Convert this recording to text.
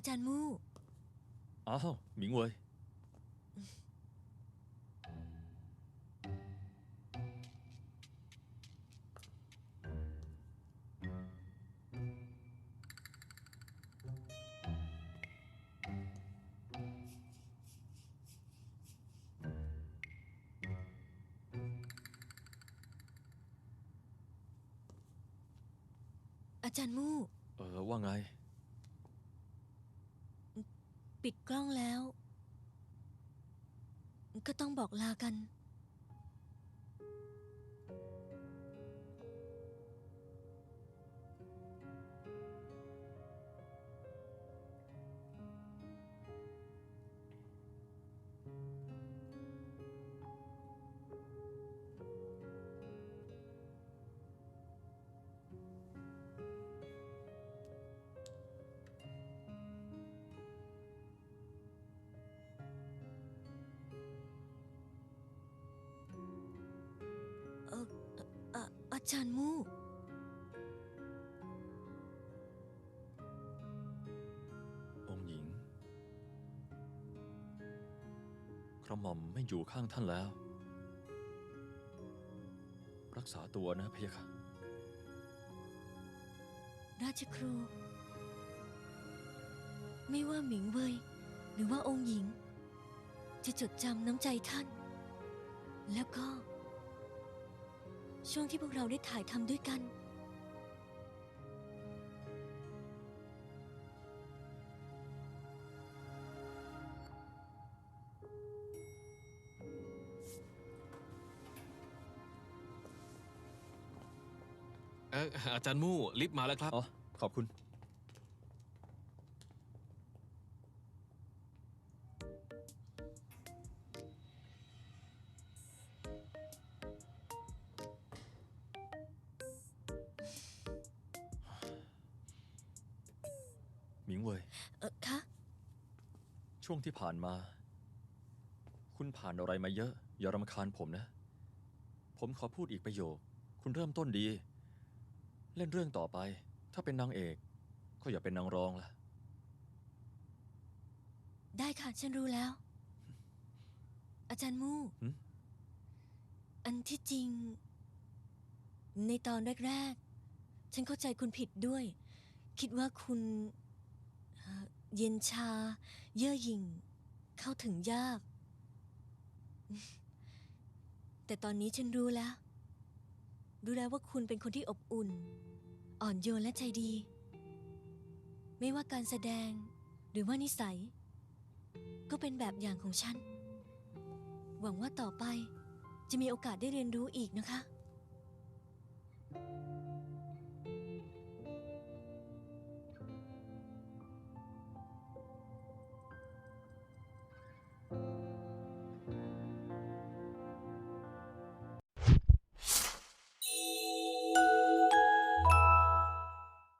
อาจารย์มู่อ้าวหมิงเวยอาจารย์มู่ เออว่าไง ปิดกล้องแล้ว ก็ต้องบอกลากัน อ่ออาจารย์มู่องค์หญิง กระหม่อมไม่อยู่ข้างท่านแล้ว รักษาตัวนะพะยะค่ะราชครู ไม่ว่าหมิงเว่ยหรือว่าองค์หญิง จะจดจำน้ำใจท่าน แล้วก็ ช่วงที่พวกเราได้ถ่ายทำด้วยกัน เอออาจารย์มู่ลิฟต์มาแล้วครับ อ๋อ ขอบคุณ หมิงเว่ยเออคะช่วงที่ผ่านมา คุณผ่านอะไรมาเยอะ อย่ารำคาญผมนะ ผมขอพูดอีกประโยค คุณเริ่มต้นดี เล่นเรื่องต่อไป ถ้าเป็นนางเอก ก็อย่าเป็นนางรองล่ะ ได้ค่ะ ฉันรู้แล้ว อาจารย์มู่ หึ อันที่จริง ในตอนแรก ๆ ฉันเข้าใจคุณผิดด้วย คิดว่าคุณเอ่อ เย็นชา เย่อหยิ่ง เข้าถึงยาก แต่ตอนนี้ฉันรู้แล้ว รู้แล้วว่าคุณเป็นคนที่อบอุ่น อ่อนโยนและใจดี ไม่ว่าการแสดงหรือว่านิสัย ก็เป็นแบบอย่างของฉัน หวังว่าต่อไปจะมีโอกาสได้เรียนรู้อีกนะคะ